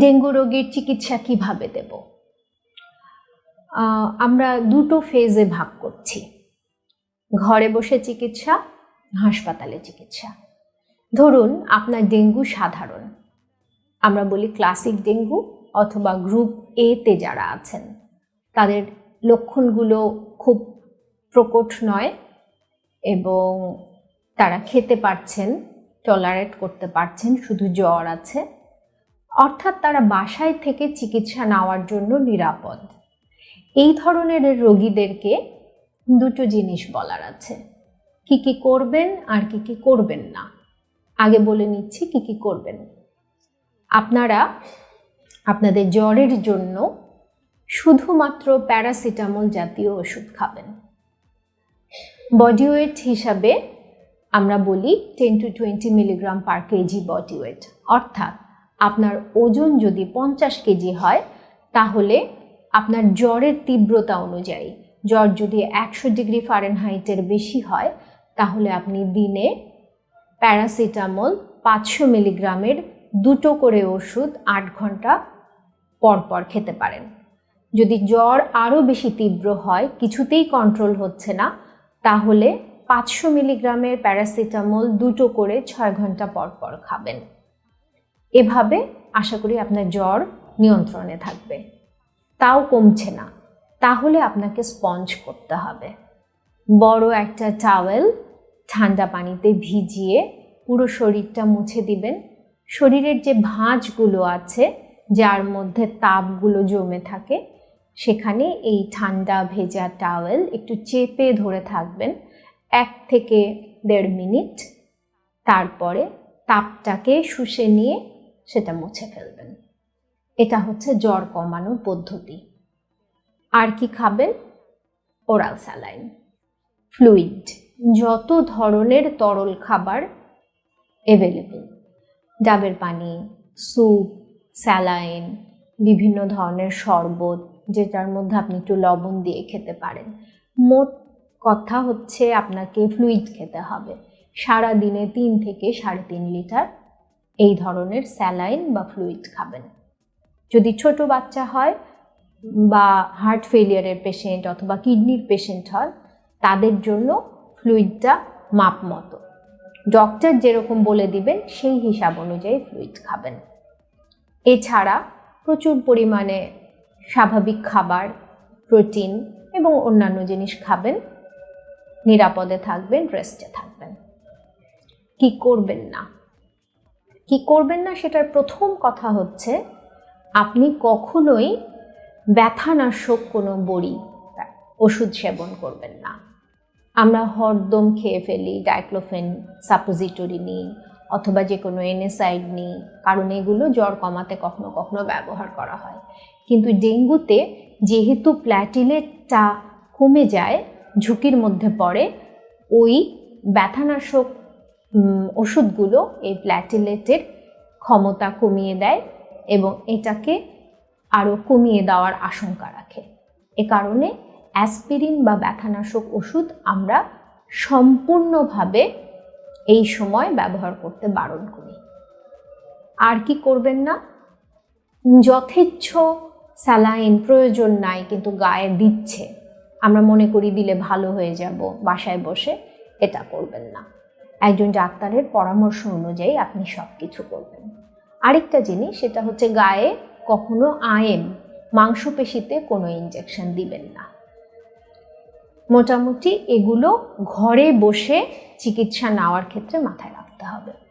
Dengue রোগীর চিকিৎসা কীভাবে দেব? আমরা দুটো ফেজে ভাগ করছি। ঘরে বসে চিকিৎসা, হাসপাতালে চিকিৎসা। ধরুন, আপনার ডেঙ্গু সাধারণ। আমরা বলি ক্লাসিক ডেঙ্গু অথবা গ্রুপ এ তে যারা আছেন, তাদের লক্ষণগুলো খুব প্রকট নয় এবং তারা খেতে পারছেন টলারেট করতে পারছেন, শুধু জ্বর আছে। অর্থাৎ তারা বাসায় থেকে চিকিৎসা নেওয়ার জন্য নিরাপদ। এই ধরনের রোগীদেরকে দুটো জিনিস বলার আছে। কি কি করবেন আর কি কি করবেন না। আগে বলে নিচ্ছি কি কি করবেন। আপনারা আপনাদের জ্বরের জন্য শুধুমাত্র প্যারাসিটামল জাতীয় ওষুধ খাবেন। বডি ওয়েট হিসাবে আমরা বলি ten to twenty milligram per kg body weight অর্থাৎ আপনার ওজন যদি পঞ্চাশ কেজি হয়, তাহলে আপনার জ্বরের তীব্রতা অনুযায়ী, জ্বর যদি একশো ডিগ্রি ফারেনহাইটের বেশি হয়, তাহলে আপনি দিনে প্যারাসিটামল পাঁচশো মিলিগ্রামের দুটো করে ওষুধ আট ঘণ্টা পর পর খেতে পারেন। যদি জ্বর আরও বেশি তীব্র হয়, কিছুতেই কন্ট্রোল হচ্ছে না, তাহলে পাঁচশো মিলিগ্রামের প্যারাসিটামল দুটো করে ছয় ঘণ্টা পর পর খাবেন। এভাবে আশা করি আপনার জ্বর নিয়ন্ত্রণে থাকবে। তাও কমছে না। তাহলে আপনাকে স্পঞ্জ করতে হবে। বড় একটা টাওয়েল ঠান্ডা পানিতে ভিজিয়ে পুরো শরীরটা মুছে দিবেন। শরীরের যে ভাঁজগুলো আছে, যার মধ্যে তাপগুলো জমে থাকে, সেখানে এই ঠান্ডা ভেজা টাওয়েল একটু চেপে ধরে থাকবেন এক থেকে দেড় মিনিট। তারপরে তাপটাকে শুষে নিয়ে সেটা মুছে ফেলবেন। এটা হচ্ছে জ্বর কমানোর পদ্ধতি। আর কি খাবেন? Oral saline. ফ্লুইড। যত ধরনের তরল খাবার অ্যাভেলেবল ডাবের পানি, স্যুপ, স্যালাইন, বিভিন্ন ধরনের শরবত, যেটার মধ্যে আপনি একটু লবণ দিয়ে খেতে পারেন। মোট কথা হচ্ছে আপনাকে ফ্লুইড খেতে হবে। সারা দিনে তিন থেকে সাড়ে তিন লিটার এই ধরনের স্যালাইন বা ফ্লুইড খাবেন। যদি ছোট বাচ্চা হয় বা হার্ট ফেলিয়ারের পেশেন্ট অথবা কিডনির পেশেন্ট হয়, তাদের জন্য ফ্লুইডটা মাপ মতো। ডক্টর যেরকম বলে দিবেন, সেই হিসাব অনুযায়ী ফ্লুইড খাবেন। এছাড়া প্রচুর পরিমাণে স্বাভাবিক খাবার, প্রোটিন এবং অন্যান্য জিনিস খাবেন, নিরাপদে থাকবেন, রেস্টে থাকবেন। কি করবেন না? কি করবেন না সেটার প্রথম কথা হচ্ছে আপনি কখনোই ব্যথানাশক কোনো বড়ি ওষুধ সেবন করবেন না। আমরা হরদম খেয়ে ফেলি, ডাইক্লোফেন, সাপোজিটরি নিই অথবা যে কোনো এনএসাইড নিই, কারণ এগুলো জ্বর কমাতে কখনো কখনো ব্যবহার করা হয়। কিন্তু ডেঙ্গুতে যেহেতু প্ল্যাটিলেটটা কমে যায়, ঝুঁকির মধ্যে পড়ে, ওই ব্যথানাশক ওষুধগুলো এই প্ল্যাটিলেটের ক্ষমতা কমিয়ে দেয় এবং এটাকে আরও কমিয়ে দেওয়ার আশঙ্কা রাখে। এ কারণে অ্যাসপিরিন বা ব্যথানাশক ওষুধ আমরা সম্পূর্ণভাবে এই সময় ব্যবহার করতে বারণ করি। আর কি করবেন না? যথেচ্ছ স্যালাইন প্রয়োজন নাই, কিন্তু গায়ে দিচ্ছে। আমরা মনে করি দিলে ভালো হয়ে যাব, বাসায় বসে এটা করবেন না। একজন ডাক্তারের পরামর্শ অনুযায়ী আপনি সব কিছু করবেন। আরেকটা জিনিস, সেটা হচ্ছে গায়ে কখনো আয়েম, মাংসপেশিতে কোনো ইঞ্জেকশন দিবেন না। মোটামুটি এগুলো ঘরে বসে চিকিৎসা নেওয়ার ক্ষেত্রে মাথায় রাখতে হবে।